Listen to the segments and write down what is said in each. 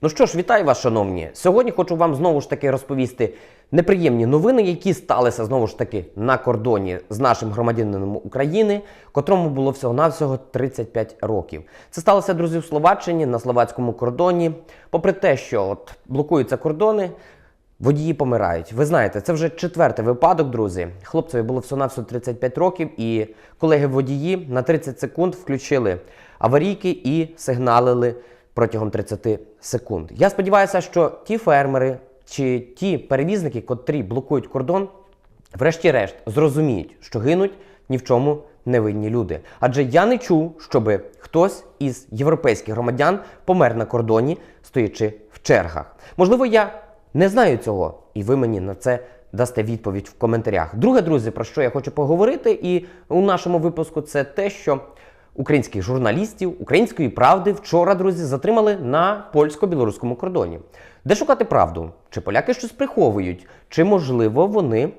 Ну що ж, вітаю вас, шановні. Сьогодні хочу вам знову ж таки розповісти неприємні новини, які сталися знову ж таки на кордоні з нашим громадянином України, котрому було всього-навсього 35 років. Це сталося, друзі, в Словаччині на словацькому кордоні. Попри те, що от блокуються кордони, Водії помирають. Ви знаєте, це вже четвертий випадок, друзі. Хлопцеві було всього-навсього 35 років, і колеги-водії на 30 секунд включили аварійки і сигналили протягом 30 секунд. Я сподіваюся, що ті фермери чи ті перевізники, котрі блокують кордон, врешті-решт зрозуміють, що гинуть ні в чому невинні люди. Адже я не чув, щоби хтось із європейських громадян помер на кордоні, стоячи в чергах. Можливо, я не знаю цього, і ви мені на це дасте відповідь в коментарях. Друге, друзі, про що я хочу поговорити, і у нашому випуску це те, що українських журналістів української правди вчора, друзі, затримали на польсько-білоруському кордоні. Де шукати правду? Чи поляки щось приховують, чи можливо вони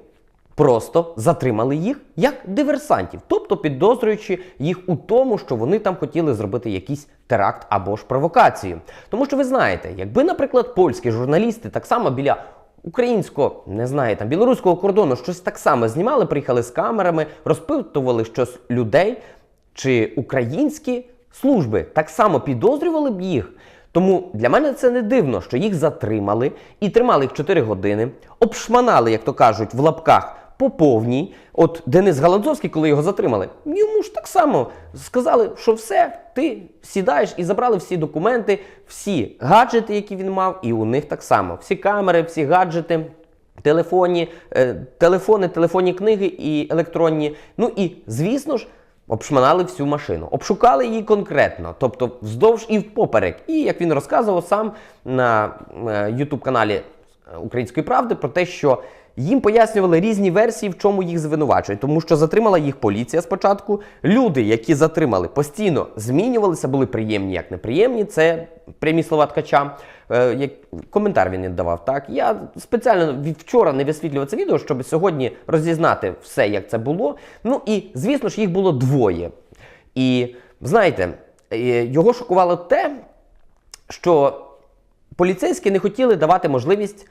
просто затримали їх як диверсантів, тобто підозрюючи їх у тому, що вони там хотіли зробити якийсь теракт або ж провокацію. Тому що ви знаєте, якби, наприклад, польські журналісти так само біля українського, не знаю, там білоруського кордону щось так само знімали, приїхали з камерами, розпитували щось людей, чи українські служби так само підозрювали б їх. Тому для мене це не дивно, що їх затримали і тримали їх 4 години, обшманали, як то кажуть, в лапках по повній. От Денис Галанзовський, коли його затримали, йому ж так само сказали, що все, ти сідаєш і забрали всі документи, всі гаджети, які він мав, і у них так само. Всі камери, всі гаджети. Телефоні, е, телефони, телефонні книги і електронні. Ну і звісно ж, обшманали всю машину, обшукали її конкретно, тобто вздовж і впоперек. І як він розказував сам на youtube каналі Української правди про те, що їм пояснювали різні версії, в чому їх звинувачують, тому що затримала їх поліція спочатку. Люди, які затримали, постійно змінювалися, були приємні як неприємні. Це прямі слова ткача. Е, як коментар він віддавав. Так я спеціально вчора не висвітлював це відео, щоб сьогодні розізнати все, як це було. Ну і звісно ж, їх було двоє. І знаєте, е, його шокувало те, що поліцейські не хотіли давати можливість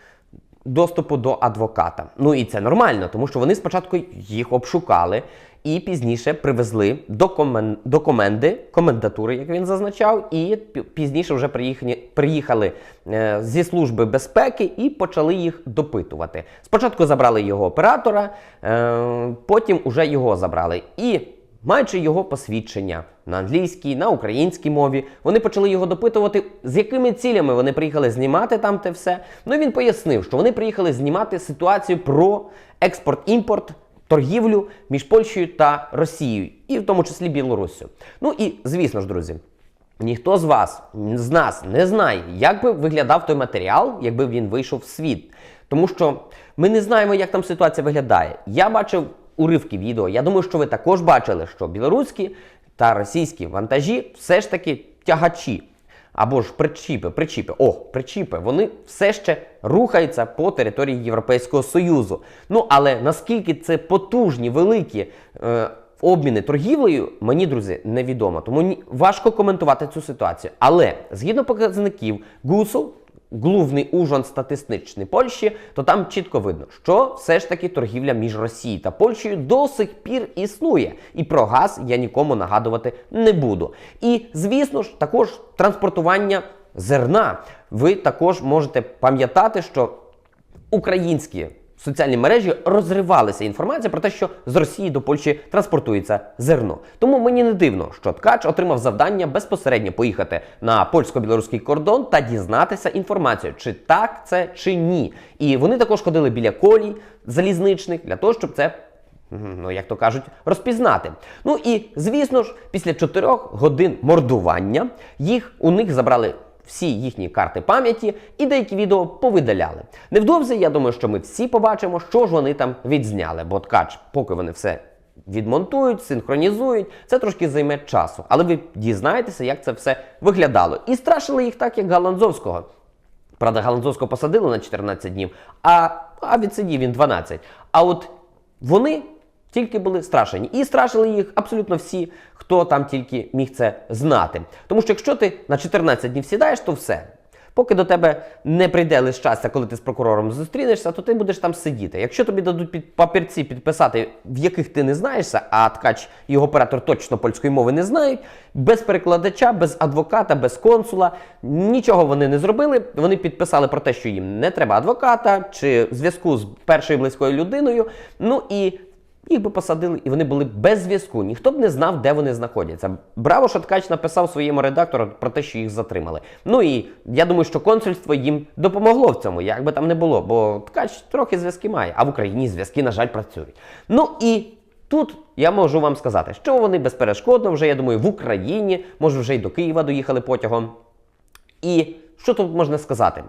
доступу до адвоката. Ну і це нормально, тому що вони спочатку їх обшукали і пізніше привезли до, комен... комендатури, як він зазначав, і пізніше вже приїхали, приїхали е, зі служби безпеки і почали їх допитувати. Спочатку забрали його оператора, е, потім уже його забрали. І Маючи його посвідчення на англійській, на українській мові, вони почали його допитувати, з якими цілями вони приїхали знімати там те все. Ну і він пояснив, що вони приїхали знімати ситуацію про експорт-імпорт, торгівлю між Польщею та Росією, і в тому числі Білоруссю. Ну і звісно ж, друзі. Ніхто з вас, з нас не знає, як би виглядав той матеріал, якби він вийшов в світ. Тому що ми не знаємо, як там ситуація виглядає. Я бачив уривки відео. Я думаю, що ви також бачили, що білоруські та російські вантажі все ж таки тягачі. Або ж причіпи, причіпи, о, причіпи, вони все ще рухаються по території Європейського Союзу. Ну, але наскільки це потужні, великі е, обміни торгівлею, мені, друзі, невідомо. Тому важко коментувати цю ситуацію. Але згідно показників ГУСу, Глувний ужан статистичний Польщі, то там чітко видно, що все ж таки торгівля між Росією та Польщею до сих пір існує. І про газ я нікому нагадувати не буду. І звісно ж, також транспортування зерна. Ви також можете пам'ятати, що українські соціальні мережі розривалися інформація про те, що з Росії до Польщі транспортується зерно. Тому мені не дивно, що ткач отримав завдання безпосередньо поїхати на польсько-білоруський кордон та дізнатися інформацію, чи так це чи ні. І вони також ходили біля колій залізничних для того, щоб це. Ну, як то кажуть, розпізнати. Ну і звісно ж, після 4 годин мордування їх у них забрали всі їхні карти пам'яті і деякі відео повидаляли. Невдовзі, я думаю, що ми всі побачимо, що ж вони там відзняли, бо ткач, поки вони все. Відмонтують, синхронізують, це трошки займе часу, але ви дізнаєтеся, як це все виглядало. І страшили їх так, як Галанзовського. Правда, Галанзовського посадили на 14 днів, а а відсидів він 12. А от вони тільки були страшені. І страшили їх абсолютно всі, хто там тільки міг це знати. Тому що якщо ти на 14 днів сідаєш, то все. Поки до тебе не прийде лише щастя, коли ти з прокурором зустрінешся, то ти будеш там сидіти. Якщо тобі дадуть під папірці підписати, в яких ти не знаєшся, а ткач і його оператор точно польської мови не знають, без перекладача, без адвоката, без консула, нічого вони не зробили. Вони підписали про те, що їм не треба адвоката чи зв'язку з першою близькою людиною. Ну і їх би посадили, і вони були без зв'язку. Ніхто б не знав, де вони знаходяться. Браво, що ткач написав своєму редактору про те, що їх затримали. Ну і я думаю, що консульство їм допомогло в цьому, як би там не було, бо ткач трохи зв'язки має, а в Україні зв'язки, на жаль, працюють. Ну і тут я можу вам сказати, що вони безперешкодно вже, я думаю, в Україні, може, вже й до Києва доїхали потягом. І що тут можна сказати?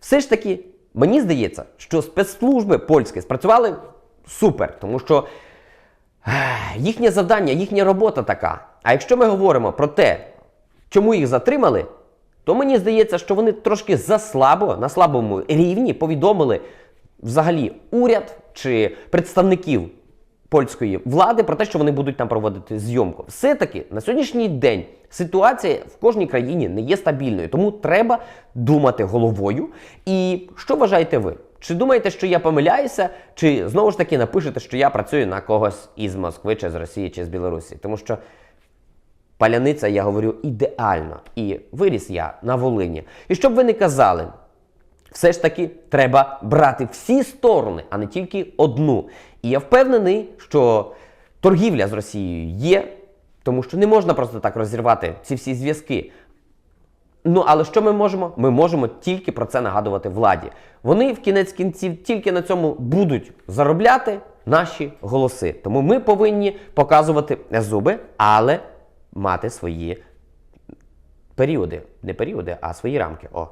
Все ж таки, мені здається, що спецслужби польські спрацювали супер, тому що їхнє завдання, їхня робота така. А якщо ми говоримо про те, чому їх затримали, то мені здається, що вони трошки заслабо, на слабому рівні повідомили взагалі уряд чи представників польської влади про те, що вони будуть там проводити зйомку. Все-таки на сьогоднішній день ситуація в кожній країні не є стабільною, тому треба думати головою. І що вважаєте ви? Чи думаєте, що я помиляюся, чи знову ж таки напишете, що я працюю на когось із Москви, чи з Росії, чи з Білорусі? Тому що паляниця, я говорю, ідеально. І виріс я на Волині. І щоб ви не казали, все ж таки треба брати всі сторони, а не тільки одну. І я впевнений, що торгівля з Росією є, тому що не можна просто так розірвати ці всі зв'язки. Ну, але що ми можемо? Ми можемо тільки про це нагадувати владі. Вони в кінець кінців тільки на цьому будуть заробляти наші голоси. Тому ми повинні показувати зуби, але мати свої періоди. Не періоди, а свої рамки. О.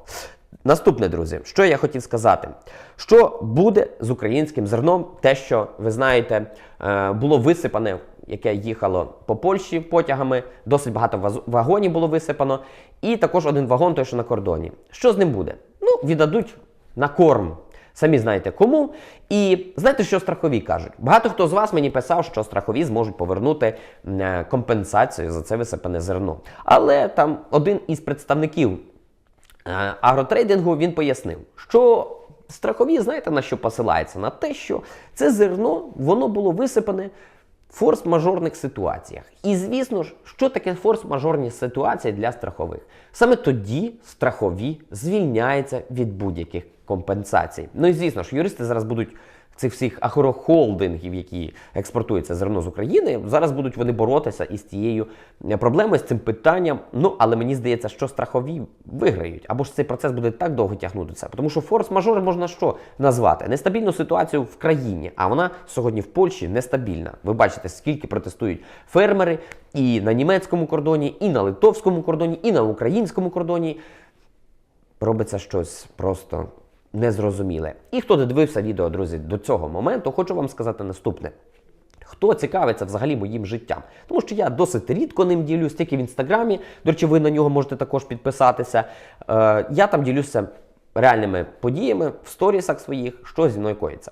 Наступне, друзі, що я хотів сказати? Що буде з українським зерном? Те, що ви знаєте, е, було висипане, яке їхало по Польщі потягами, досить багато вагонів було висипано, і також один вагон, той, що на кордоні. Що з ним буде? Ну, віддадуть на корм. Самі знаєте кому. І знаєте, що страхові кажуть? Багато хто з вас мені писав, що страхові зможуть повернути е, компенсацію за це висипане зерно. Але там один із представників Е, агротрейдингу він пояснив, що страхові, знаєте, на що посилається? На те, що це зерно воно було висипане форс-мажорних ситуаціях. І звісно ж, що таке форс-мажорні ситуації для страхових? Саме тоді страхові звільняються від будь-яких компенсацій. Ну і звісно ж, юристи зараз будуть. Цих всіх агрохолдингів, які експортуються зерно з України, зараз будуть вони боротися із цією е, проблемою, з цим питанням. Ну, але мені здається, що страхові виграють, або ж цей процес буде так довго тягнутися. Тому що форс-мажор можна що назвати? Нестабільну ситуацію в країні, а вона сьогодні в Польщі нестабільна. Ви бачите, скільки протестують фермери і на німецькому кордоні, і на литовському кордоні, і на українському кордоні. Робиться щось просто незрозуміле. І хто додивився відео, друзі, до цього моменту, хочу вам сказати наступне. Хто цікавиться взагалі моїм життям? Тому що я досить рідко ним ділюсь, тільки в інстаграмі. До речі, ви на нього можете також підписатися. Е, я там ділюся реальними подіями в сторісах своїх, що зі мною коїться.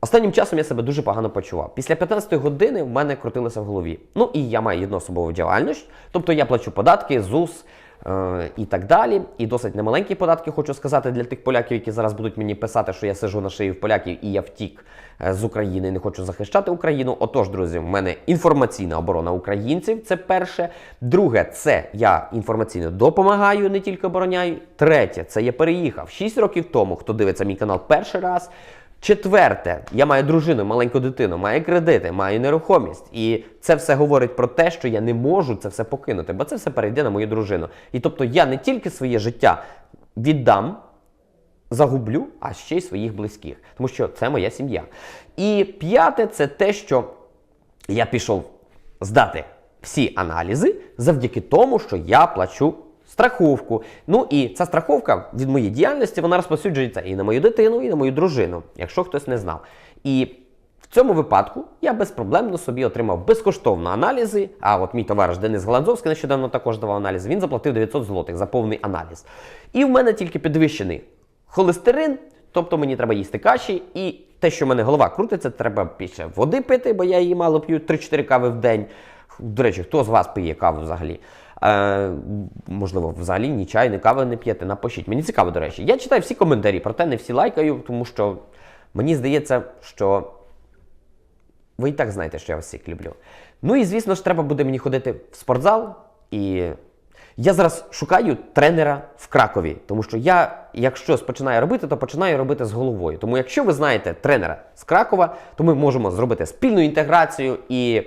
Останнім часом я себе дуже погано почував. Після 15 години в мене крутилося в голові. Ну і я маю єдноособову діяльність, тобто я плачу податки, ЗУС і так далі. І досить немаленькі податки, хочу сказати, для тих поляків, які зараз будуть мені писати, що я сижу на шиї в поляків і я втік е, з України і не хочу захищати Україну. Отож, друзі, в мене інформаційна оборона українців. Це перше. Друге, це я інформаційно допомагаю, не тільки обороняю. Третє, це я переїхав 6 років тому. Хто дивиться мій канал перший раз. Четверте, я маю дружину, маленьку дитину, маю кредити, маю нерухомість. І це все говорить про те, що я не можу це все покинути, бо це все перейде на мою дружину. І тобто я не тільки своє життя віддам, загублю, а ще й своїх близьких. Тому що це моя сім'я. І п'яте, це те, що я пішов здати всі аналізи завдяки тому, що я плачу страховку. Ну і ця страховка від моєї діяльності вона розповсюджується і на мою дитину, і на мою дружину, якщо хтось не знав. І в цьому випадку я безпроблемно собі отримав безкоштовно аналізи. А от мій товариш Денис Гланзовський нещодавно також давав аналіз. Він заплатив 900 злотих за повний аналіз. І в мене тільки підвищений холестерин, тобто мені треба їсти каші, і те, що в мене голова крутиться, треба більше води пити, бо я її мало п'ю 3-4 кави в день. До речі, хто з вас пиє каву взагалі? Е, можливо, взагалі ні чаю, ні кави не п'єте. Напишіть. Мені цікаво, до речі. Я читаю всі коментарі, проте не всі лайкаю, тому що мені здається, що ви і так знаєте, що я вас всіх люблю. Ну і звісно ж, треба буде мені ходити в спортзал. І я зараз шукаю тренера в Кракові, тому що я, якщо починаю робити, то починаю робити з головою. Тому якщо ви знаєте тренера з Кракова, то ми можемо зробити спільну інтеграцію і.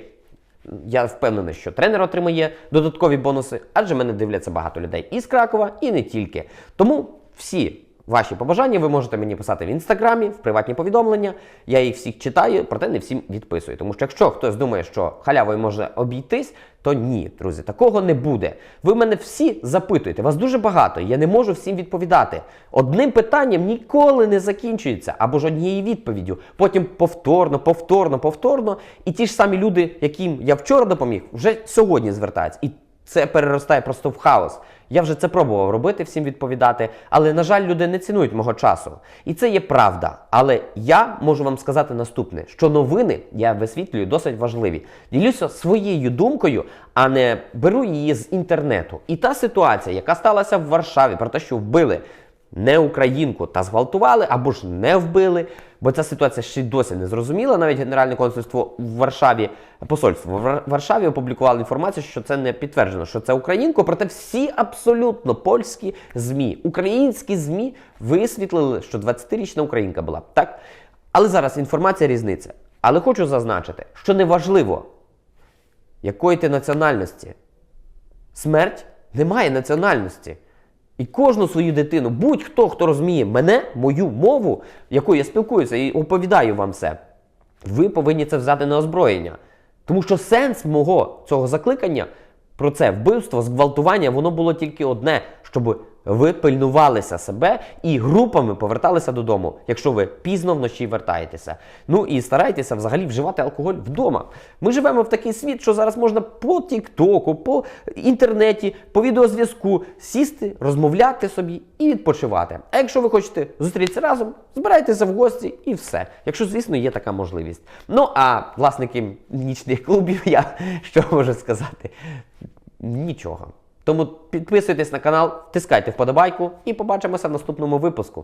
Я впевнений, що тренер отримає додаткові бонуси, адже мене дивляться багато людей із Кракова і не тільки. Тому всі ваші побажання ви можете мені писати в інстаграмі, в приватні повідомлення. Я їх всіх читаю, проте не всім відписую. Тому що якщо хтось думає, що халявою може обійтись, то ні, друзі, такого не буде. Ви мене всі запитуєте, вас дуже багато, я не можу всім відповідати. Одним питанням ніколи не закінчується, або ж однією відповіддю. Потім повторно, повторно, повторно. І ті ж самі люди, яким я вчора допоміг, вже сьогодні звертаються. І це переростає просто в хаос. Я вже це пробував робити, всім відповідати, але, на жаль, люди не цінують мого часу. І це є правда. Але я можу вам сказати наступне: що новини я висвітлюю досить важливі. Ділюся своєю думкою, а не беру її з інтернету. І та ситуація, яка сталася в Варшаві, про те, що вбили не українку та зґвалтували або ж не вбили, бо ця ситуація ще й досі не зрозуміла. Навіть Генеральне консульство в Варшаві, посольство в Варшаві опублікувало інформацію, що це не підтверджено, що це українку. Проте всі абсолютно польські змі, українські змі висвітлили, що 20-річна українка була. Так, але зараз інформація різниця. Але хочу зазначити, що неважливо, якої ти національності. Смерть не має національності. І кожну свою дитину, будь-хто, хто розуміє мене, мою мову, якою я спілкуюся і оповідаю вам все, ви повинні це взяти на озброєння. Тому що сенс мого цього закликання про це вбивство, зґвалтування, воно було тільки одне, щоб ви пильнувалися себе і групами поверталися додому, якщо ви пізно вночі вертаєтеся. Ну і старайтеся взагалі вживати алкоголь вдома. Ми живемо в такий світ, що зараз можна по Тіктоку, по інтернеті, по відеозв'язку сісти, розмовляти собі і відпочивати. А якщо ви хочете зустрітися разом, збирайтеся в гості і все. Якщо, звісно, є така можливість. Ну а власники нічних клубів, я що можу сказати? Нічого. Тому підписуйтесь на канал, тискайте вподобайку і побачимося в наступному випуску.